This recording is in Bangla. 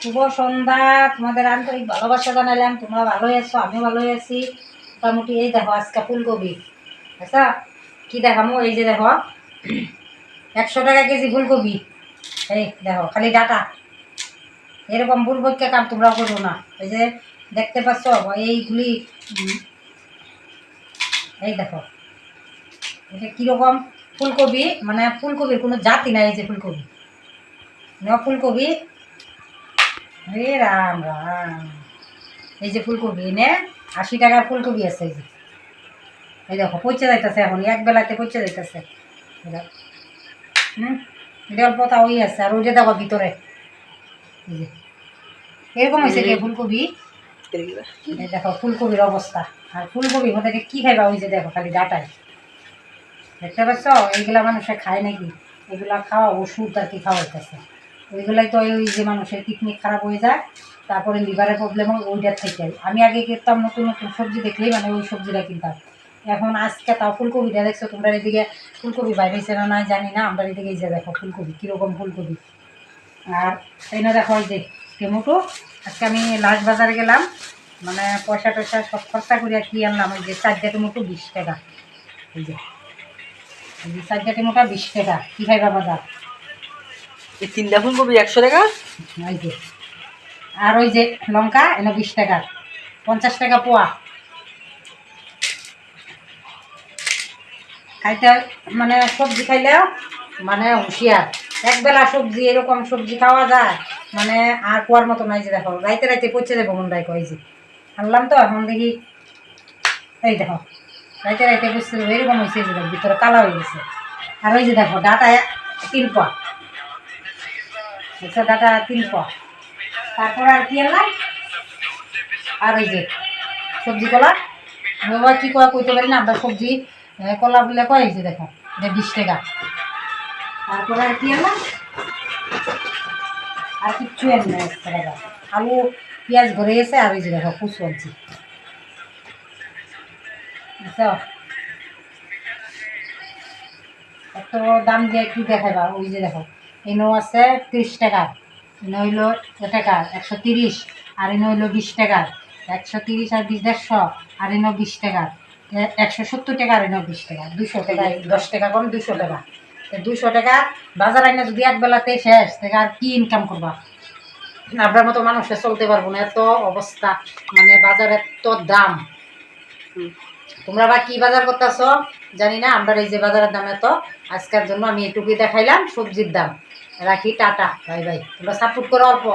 শুভ সন্ধ্যা, তোমাদের আন্তরিক ভালোবাসা জানালাম। তোমরা ভালোই আছো, আমিও ভালোই আছি। মোটামুটি এই দেখো, আজকে ফুলকপি। আচ্ছা কি দেখামো? এই যে দেখো, একশো টাকা কেজি ফুলকপি। এই দেখো, খালি ডাটা। এরকম ফুলকপিকে কাম তোমরা করো না। এই যে দেখতে পাচ্ছ এইগুলি এই দেখো এটা কীরকম ফুলকপি মানে ফুলকপির কোনো জাতি নাই এই যে ফুলকপি। ফুলকপি রে রাম রাম। এই যে ফুলকপি নে আশি টাকার ফুলকপি আছে এই যে। এই দেখো পচে যাইতেছে এখন এক বেলাতে পচে যাইতেছে। হুম? এটা অল্প তা ওই আছে আর ওই যে দেখো ভিতরে। এই যে এরকম হয়েছে কি ফুলকপি? দেখো ফুলকপির অবস্থা। আর ফুলকপি মধ্যে কি খাইবা ওই যে দেখো খালি ডাটায়। দেখতে পাচ্ছ? এইগুলা মানুষে খায় নাকি? এগুলা খাওয়া ওষুধ আর কি খাওয়া হইতেছে ওইগুলাই তো ওই যে মানুষের কিডনি খারাপ হয়ে যায়, তারপরে লিভারের প্রবলেম হয়, ওইটার থেকে। আমি আগে কিনতাম নতুন নতুন সবজি দেখলেই মানে ওই সবজিটা কিনতাম। এখন আজকে তাও ফুলকপিটা দেখছ তোমরা এদিকে? ফুলকপি বাইরেছে না নাই জানি না, আমরা এদিকে যে দেখো ফুলকপি, কীরকম ফুলকপি। আর এই না দেখো যে টেমোটো, আজকে আমি লাস্ট বাজারে গেলাম মানে পয়সা টয়সা সব খরচা করিয়া কি আনলাম, ওই যে চারটা টেমোটো বিশ টাকা। এই যে চারটা টমেটো বিশ টাকা, কী খাইবা বাজার এই তিনটা ফুলকপি একশো টাকা? আর ওই যে লঙ্কা, এনে বিশ টাকা। পঞ্চাশ টাকা পোয়া। খাইতে মানে সবজি খাইলেও মানে হুঁশিয়ার। একবেলা সবজি, এরকম সবজি খাওয়া যায়। মানে আর কুয়ার মতো নাই যে দেখো। রাইতে রাইতে পচে যাব মন কয় যে। আনলাম তো, এখন দেখি, এই দেখো। রাইতে রাইতে যাব, এরকম হয়েছে যে ভিতরে কালা হয়ে গেছে। আর ওই যে দেখো ডাটা তিন পোয়া। একশো টাকা তিন পোয়া তারপর আর কি আনলাম? আর ওই যে সবজি কলা। আবার কী করা কইতে পারি না, আমরা সবজি কলা বলে কয় এই দেখো, এটা বিশ টাকা। তারপর আর কি আনলাম? আর কিচ্ছু টাকা। আলু, পেঁয়াজ ভরে গেছে, আর ওই যে দেখো, কুচু আনছি। দাম দিয়ে কি দেখাইবা? ওই যে দেখো এনো আছে ত্রিশ টাকা এনে হইল টাকা? একশো তিরিশ আর এনে হইল বিশ টাকা। একশো তিরিশ আর বিশ দেড়শো আর এনে বিশ টাকা। একশো সত্তর টাকা আর এনে বিশ টাকা। দুশো টাকা দশ টাকা কম দুশো টাকা। তো দুশো টাকা বাজার আইনে যদি এক বেলাতে শেষ থেকে আর কি ইনকাম করবা? আপনার মতো মানুষে চলতে পারব না এত অবস্থা। মানে বাজার এত দাম। তোমরা বা কি বাজার করতেছ? জানি না আমরা এই যে বাজারের দাম এত। আজকের জন্য আমি এটুকুই দেখাইলাম সবজির দাম। রাখি টাটা বাই বাই তোমরা সাপোর্ট করো অল্প